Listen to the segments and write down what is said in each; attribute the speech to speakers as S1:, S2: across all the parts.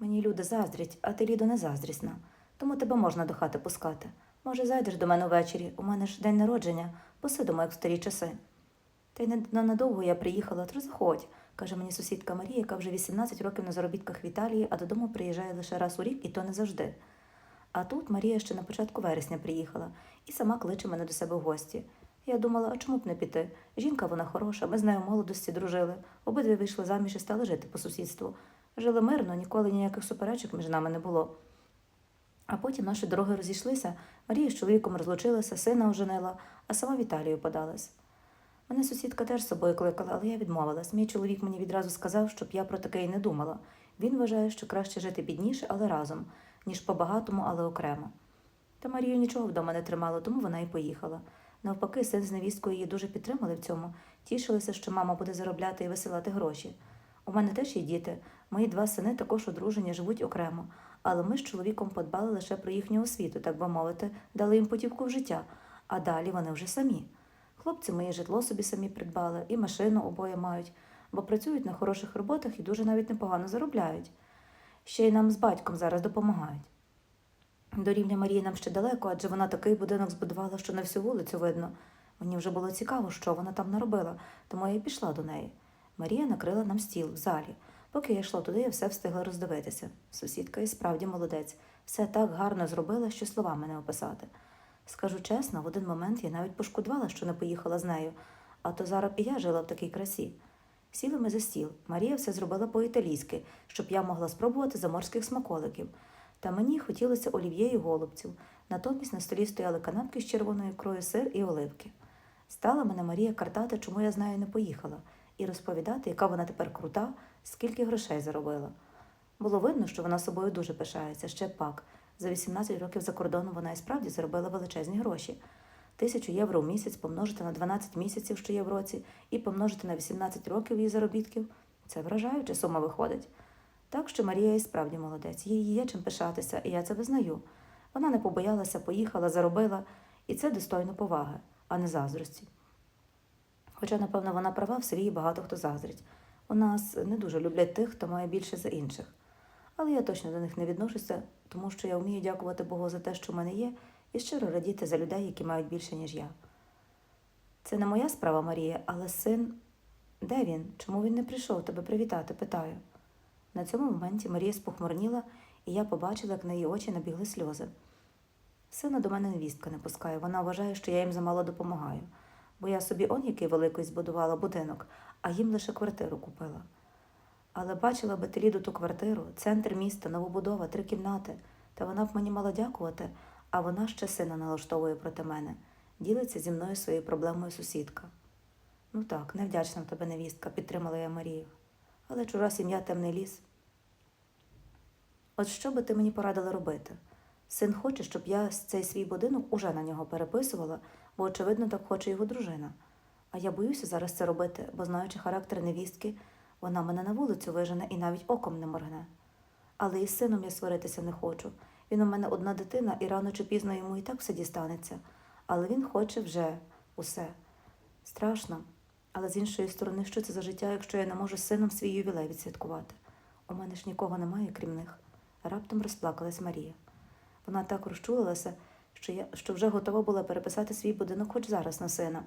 S1: Мені люди заздрять, а ти, Лідо, не заздрісна. Тому тебе можна до хати пускати. Може, зайдеш до мене ввечері, у мене ж день народження, посидимо, як в старі часи. Та й не на- надовго я приїхала, то заходь, каже мені сусідка Марія, яка вже 18 років на заробітках в Італії, а додому приїжджає лише раз у рік, і то не завжди. А тут Марія ще на початку вересня приїхала і сама кличе мене до себе в гості. Я думала, а чому б не піти? Жінка вона хороша, ми з нею в молодості дружили. Обидві вийшли заміж і стали жити по сусідству. Жили мирно, ніколи ніяких суперечок між нами не було. А потім наші дороги розійшлися, Марія з чоловіком розлучилася, сина оженила, а сама в Італію подалась. Мене сусідка теж з собою кликала, але я відмовилась. Мій чоловік мені відразу сказав, щоб я про таке й не думала. Він вважає, що краще жити бідніше, але разом, ніж по-багатому, але окремо. Та Марію нічого вдома не тримало, тому вона і поїхала. Навпаки, син з невісткою її дуже підтримали в цьому, тішилися, що мама буде заробляти і висилати гроші. У мене теж є діти. Мої два сини також одружені, живуть окремо, але ми з чоловіком подбали лише про їхню освіту, так би мовити, дали їм путівку в життя, а далі вони вже самі. Хлопці мої житло собі самі придбали, і машину обоє мають, бо працюють на хороших роботах і дуже навіть непогано заробляють. Ще й нам з батьком зараз допомагають. До рівня Марії нам ще далеко, адже вона такий будинок збудувала, що на всю вулицю видно. Мені вже було цікаво, що вона там наробила, тому я й пішла до неї. Марія накрила нам стіл в залі. Поки я йшла туди, я все встигла роздивитися. Сусідка і справді молодець. Все так гарно зробила, що словами не описати. Скажу чесно, в один момент я навіть пошкодувала, що не поїхала з нею, а то зараз і я жила в такій красі. Сіли ми за стіл. Марія все зробила по-італійськи, щоб я могла спробувати заморських смаколиків. Та мені хотілося олів'є і голубців. Натомість на столі стояли канапки з червоною ікрою, сир і оливки. Стала мене Марія картати, чому я з нею не поїхала, і розповідати, яка вона тепер крута, скільки грошей заробила. Було видно, що вона собою дуже пишається, ще пак. За 18 років за кордоном вона і справді заробила величезні гроші. Тисячу євро в місяць помножити на 12 місяців, що є в році, і помножити на 18 років її заробітків. Це вражаюча сума виходить. Так що Марія і справді молодець, їй є чим пишатися, і я це визнаю. Вона не побоялася, поїхала, заробила, і це достойно поваги, а не заздрості. Хоча, напевно, вона права, в селі багато хто заздрить. У нас не дуже люблять тих, хто має більше за інших. Але я точно до них не відношуся, тому що я вмію дякувати Богу за те, що в мене є, і щиро радіти за людей, які мають більше, ніж я. Це не моя справа, Марія, але син. Де він? Чому він не прийшов тебе привітати? питаю. На цьому моменті Марія спохмурніла, і я побачила, як на її очі набігли сльози. Сина до мене невістка не пускає. Вона вважає, що я їм замало допомагаю, бо я собі он який великий збудувала будинок, а їм лише квартиру купила. Але бачила би ти Ліду ту квартиру, центр міста, новобудова, три кімнати, та вона б мені мала дякувати, а вона ще сина налаштовує проти мене, ділиться зі мною своєю проблемою сусідка. Ну так, невдячна в тебе невістка, підтримала я Марію. Але чужа сім'я темний ліс. От що би ти мені порадила робити? Син хоче, щоб я цей свій будинок уже на нього переписувала, бо, очевидно, так хоче його дружина. А я боюся зараз це робити, бо, знаючи характер невістки, вона мене на вулицю вижене і навіть оком не моргне. Але із сином я сваритися не хочу. Він у мене одна дитина, і рано чи пізно йому і так все дістанеться. Але він хоче вже усе. Страшно. Але з іншої сторони, що це за життя, якщо я не можу з сином свій ювілей відсвяткувати? У мене ж нікого немає, крім них. Раптом розплакалась Марія. Вона так розчулилася, що я що вже готова була переписати свій будинок хоч зараз на сина.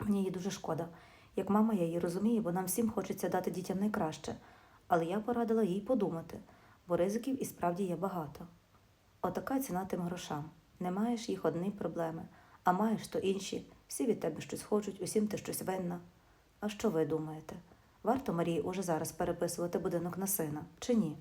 S1: Мені її дуже шкода. Як мама, я її розумію, бо нам всім хочеться дати дітям найкраще. Але я порадила їй подумати, бо ризиків і справді є багато. Отака ціна тим грошам. Не маєш їх одні проблеми, а маєш то інші. Всі від тебе щось хочуть, усім ти щось винна. А що ви думаєте? Варто Марії уже зараз переписувати будинок на сина чи ні?